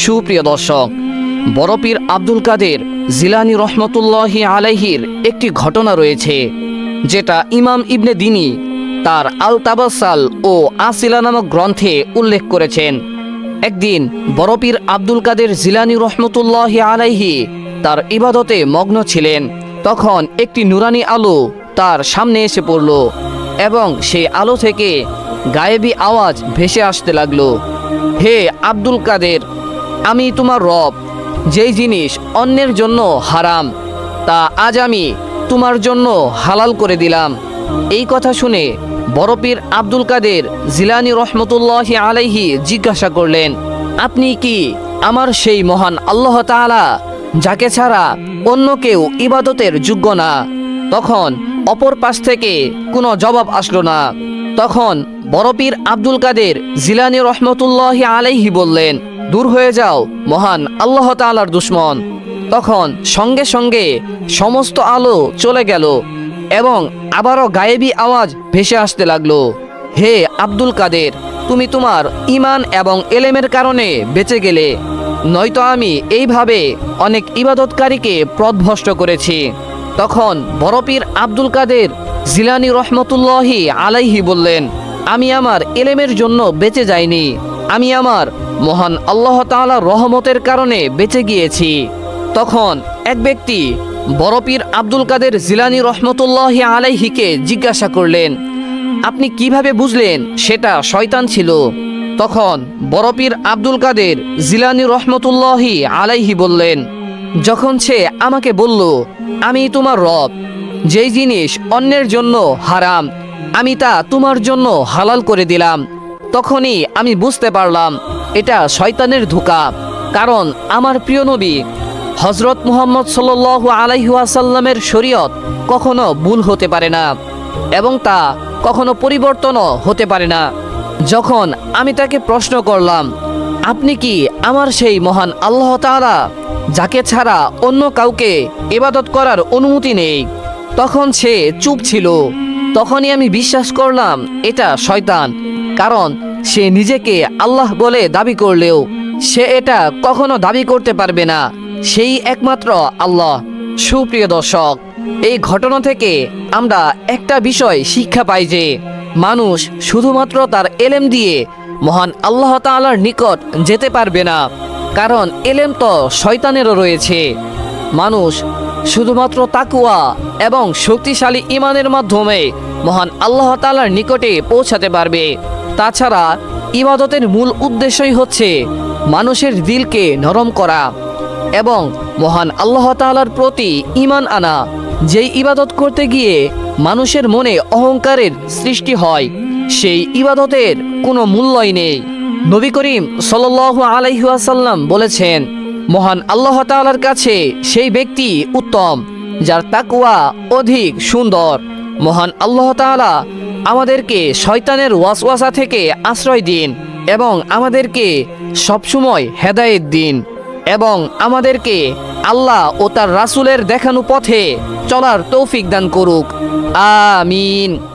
সুপ্রিয় দর্শক বরপীর আব্দুল কাদের জিলানি রহমতুল্লাহি আলাইহির একটি ঘটনা রয়েছে, যেটা ইমাম ইবনে দিনী তার আল তাবাসাল ও আসিলা নামক গ্রন্থে উল্লেখ করেছেন। একদিন বরপীর আব্দুল কাদের জিলানি রহমতুল্লাহি আলাইহি তার ইবাদতে মগ্ন ছিলেন। তখন একটি নুরানি আলো তার সামনে এসে পড়ল এবং সেই আলো থেকে গায়েবী আওয়াজ ভেসে আসতে লাগল। হে আব্দুল কাদের আমি তোমার রব, যেই জিনিস অন্যের জন্য হারাম, তা আজ আমি তোমার জন্য হালাল করে দিলাম। এই কথা শুনে বরপীর আব্দুল কাদের জিলানি রহমতুল্লাহ আলাইহি জিজ্ঞাসা করলেন, আপনি কি আমার সেই মহান আল্লাহ তাআলা, যাকে ছাড়া অন্য কেউ ইবাদতের যোগ্য না? তখন অপর পাশ থেকে কোনো জবাব আসলো না। তখন বরপীর আব্দুল কাদের জিলানি রহমতুল্লাহ আলাইহি বললেন দূর হয়ে যাও, মহান আল্লাহ তাআলার দুশ্মন। তখন সঙ্গে সঙ্গে সমস্ত আলো চলে গেল এবং আবারও গায়েবী আওয়াজ ভেসে আসতে লাগল। হে আব্দুল কাদের, তুমি তোমার ইমান এবং এলেমের কারণে বেঁচে গেলে। নয়তো আমি এইভাবে অনেক ইবাদতকারীকে প্রদভষ্ট করেছি। তখন বরপীর আব্দুল কাদের জিলানি রহমতুল্লাহি আলাইহি বললেন, আমি আমার এলেমের জন্য বেঁচে যাইনি। আমি আমার মহান আল্লাহ তাআলার রহমতের কারণে বেঁচে গিয়েছি। তখন এক ব্যক্তি বরপীর আব্দুল কাদের জিলানি রহমতুল্লাহি আলাইহিকে জিজ্ঞাসা করলেন, আপনি কীভাবে বুঝলেন সেটা শয়তান ছিল? তখন বরপীর আব্দুল কাদের জিলানি রহমতুল্লাহি আলাইহি বললেন, যখন সে আমাকে বলল, আমি তোমার রব, যেই জিনিস অন্যের জন্য হারাম, আমি তা তোমার জন্য হালাল করে দিলাম, তখনই আমি বুঝতে পারলাম এটা শয়তানের ধোকা। কারণ আমার প্রিয় নবী হজরত মুহাম্মদ সাল্লাল্লাহু আলাইহি ওয়াসাল্লামের শরীয়ত কখনো ভুল হতে পারে না এবং তা কখনো পরিবর্তনও হতে পারে না। যখন আমি তাকে প্রশ্ন করলাম, আপনি কি আমার সেই মহান আল্লাহ তাআলা, যাকে ছাড়া অন্য কাউকে ইবাদত করার অনুমতি নেই? তখন সে চুপ ছিল। তখনই আমি বিশ্বাস করলাম, এটা শয়তান। কারণ সে নিজেকে আল্লাহ বলে দাবি করলেও সে এটা কখনো দাবি করতে পারবে না। সেই একমাত্র আল্লাহ। সুপ্রিয় দর্শক, এই ঘটনা থেকে আমরা একটা বিষয় শিক্ষা পাই যে মানুষ শুধুমাত্র তার এলেম দিয়ে মহান আল্লাহ তাআলার নিকট যেতে পারবে না। কারণ এলেম তো শয়তানেরও রয়েছে। মানুষ শুধুমাত্র তাকুয়া এবং শক্তিশালী ইমানের মাধ্যমে মহান আল্লাহ তাআলার নিকটে পৌঁছাতে পারবে। তাছাড়া ইবাদতের মূল উদ্দেশ্যই হচ্ছে মানুষের দিলকে নরম করা এবং মহান আল্লাহ তাআলার প্রতি ইমান আনা, যেই ইবাদত করতে গিয়ে মানুষের মনে অহংকারের সৃষ্টি হয়, সেই ইবাদতের কোনো মূল্যই নেই। নবী করিম সাল্লাল্লাহু আলাইহি ওয়াসাল্লাম বলেছেন, মহান আল্লাহ তাআলার কাছে সেই ব্যক্তি উত্তম, যার তাকুয়া অধিক সুন্দর। মহান আল্লাহ তাআলা আমাদেরকে শয়তানের ওয়াসওয়াসা থেকে আশ্রয় দিন এবং আমাদেরকে সবসময় হেদায়েত দিন এবং আমাদেরকে আল্লাহ ও তার রাসুলের দেখানো পথে চলার তৌফিক দান করুক। আমিন।